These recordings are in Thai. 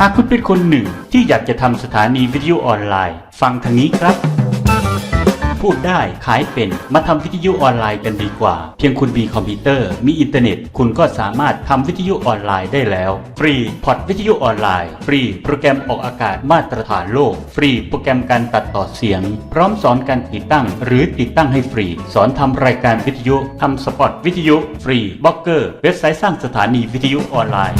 หากคุณเป็นคนหนึ่งที่อยากจะทำสถานีวิทยุออนไลน์ ฟังทางนี้ครับ พูดได้ขายเป็นมาทำวิทยุออนไลน์กันดีกว่า เพียงคุณมีคอมพิวเตอร์ มีอินเทอร์เน็ต คุณก็สามารถทำวิทยุออนไลน์ได้แล้ว ฟรีพอร์ตวิทยุออนไลน์ ฟรีโปรแกรมออกอากาศมาตรฐานโลก ฟรีโปรแกรมการตัดต่อเสียง พร้อมสอนการติดตั้ง หรือติดตั้งให้ฟรี สอนทำรายการวิทยุทำสปอตวิทยุ ฟรีบล็อกเกอร์เว็บไซต์สร้างสถานีวิทยุออนไลน์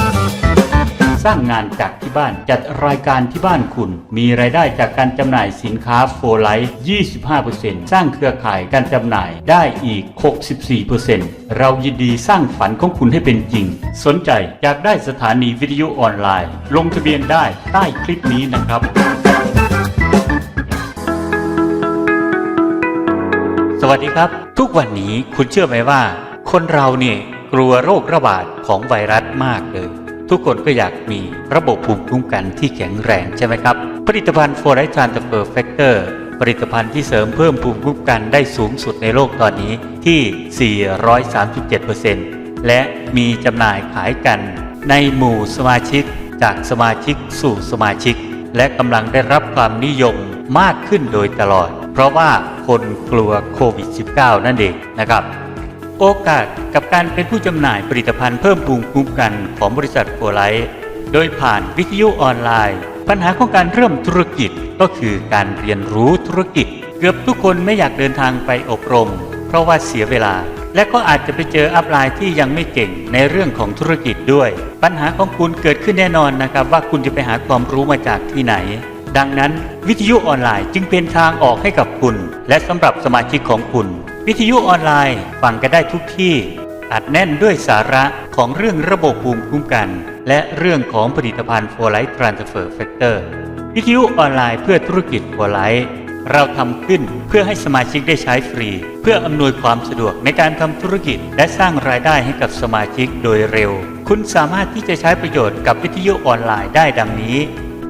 สร้างงานจากที่บ้าน จัดรายการที่บ้านคุณ มีรายได้จากการจำหน่ายสินค้าโฟไลท์25%สร้างเครือข่ายการจำหน่ายได้อีก 64%เรายินดีสร้างฝันของคุณให้เป็นจริง สนใจอยากได้สถานีวิทยุออนไลน์ ลงทะเบียนได้ใต้คลิปนี้นะครับสวัสดีครับ ทุกวันนี้คุณเชื่อไหมว่า คนเราเนี่ยกลัวโรคระบาดของไวรัสมากเลย ทุกคนก็อยากมีระบบภูมิคุ้มกันที่แข็งแรงใช่ไหมครับ ผลิตภัณฑ์โฟร์ไ t ทรานเฟอร์แฟกเตอร์ผลิตภัณฑ์ที่เสริมเพิ่มภูมิคุ้มกันได้สูงสุดในโลกตอนนี้ที่ 437%และมีจำหน่ายขายกันในหมู่สมาชิก จากสมาชิกสู่สมาชิก และกำลังได้รับความนิยมมากขึ้นโดยตลอด เพราะว่าคนกลัวโควิด -19 นั่นเองนะครับ โอกาสกับการเป็นผู้จำหน่ายผลิตภัณฑ์เพิ่มภูมิคุ้มกันของบริษัทโฟไลท์โดยผ่านวิทยุออนไลน์ ปัญหาของการเริ่มธุรกิจก็คือการเรียนรู้ธุรกิจ เกือบทุกคนไม่อยากเดินทางไปอบรม เพราะว่าเสียเวลา และก็อาจจะไปเจออัพไลน์ที่ยังไม่เก่งในเรื่องของธุรกิจด้วย ปัญหาของคุณเกิดขึ้นแน่นอนนะครับว่าคุณจะไปหาความรู้มาจากที่ไหน ดังนั้นวิทยุออนไลน์จึงเป็นทางออกให้กับคุณ และสำหรับสมาชิกของคุณ วิทยุออนไลน์ฟังกันได้ทุกที่ อัดแน่นด้วยสาระของเรื่องระบบภูมิคุ้มกัน และเรื่องของผลิตภัณฑ์ For Life Transfer Factor วิทยุออนไลน์เพื่อธุรกิจ For Life เราทำขึ้นเพื่อให้สมาชิกได้ใช้ฟรี เพื่ออำนวยความสะดวกในการทำธุรกิจ และสร้างรายได้ให้กับสมาชิกโดยเร็ว คุณสามารถที่จะใช้ประโยชน์กับวิทยุออนไลน์ได้ดังนี้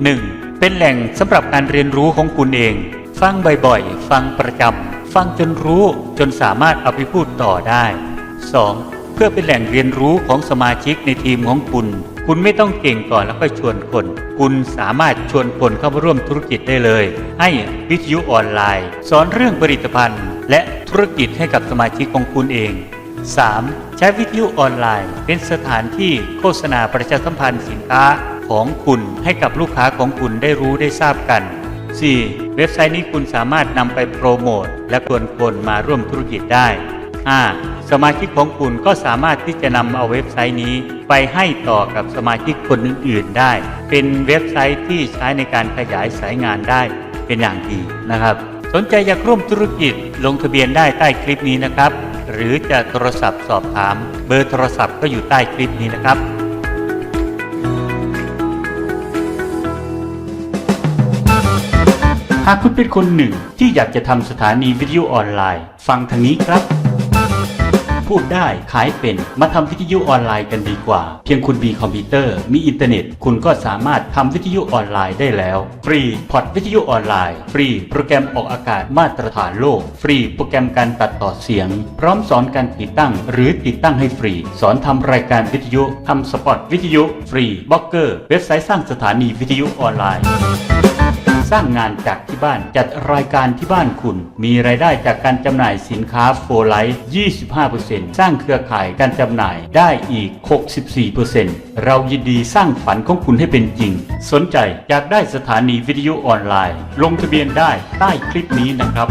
1. เป็นแหล่งสำหรับการเรียนรู้ของคุณเอง ฟังบ่อยๆ ฟังประจำ ฟังจนรู้จนสามารถเอาไปพูดต่อได้ 2. เพื่อเป็นแหล่งเรียนรู้ของสมาชิกในทีมของคุณ คุณไม่ต้องเก่งก่อนแล้วค่อยชวนคน คุณสามารถชวนคนเข้ามาร่วมธุรกิจได้เลย ให้วิทยุออนไลน์ สอนเรื่องผลิตภัณฑ์ และธุรกิจให้กับสมาชิกของคุณเอง 3. ใช้วิทยุออนไลน์ เป็นสถานที่โฆษณาประชาสัมพันธ์สินค้าของคุณให้กับลูกค้าของคุณได้รู้ได้ทราบกัน 4. เว็บไซต์นี้คุณสามารถนำไปโปรโมทและชวนคนมาร่วมธุรกิจได้ 5. สมาชิกของคุณก็สามารถที่จะนำเอาเว็บไซต์นี้ ไปให้ต่อกับสมาชิกคนอื่นๆได้ เป็นเว็บไซต์ที่ใช้ในการขยายสายงานได้เป็นอย่างดีนะครับ สนใจอยากร่วมธุรกิจลงทะเบียนได้ใต้คลิปนี้นะครับ หรือจะโทรศัพท์สอบถาม เบอร์โทรศัพท์ก็อยู่ใต้คลิปนี้นะครับ หากคุณเป็นคนหนึ่งที่อยากจะทำสถานีวิทยุออนไลน์ ฟังทางนี้ครับ พูดได้ขายเป็นมาทำวิทยุออนไลน์กันดีกว่า เพียงคุณมีคอมพิวเตอร์ มีอินเทอร์เน็ต คุณก็สามารถทำวิทยุออนไลน์ได้แล้ว ฟรีพอร์ตวิทยุออนไลน์ ฟรีโปรแกรมออกอากาศมาตรฐานโลก ฟรีโปรแกรมการตัดต่อเสียง พร้อมสอนการติดตั้ง หรือติดตั้งให้ฟรี สอนทำรายการวิทยุทำสปอตวิทยุ ฟรีบล็อกเกอร์ เว็บไซต์สร้างสถานีวิทยุออนไลน์ สร้างงานจากที่บ้าน จัดรายการที่บ้านคุณ มีรายได้จากการจำหน่ายสินค้าโฟไลท์25%สร้างเครือข่ายการจำหน่ายได้อีก 64%เรายินดีสร้างฝันของคุณให้เป็นจริง สนใจอยากได้สถานีวิทยุออนไลน์ ลงทะเบียนได้ใต้คลิปนี้นะครับ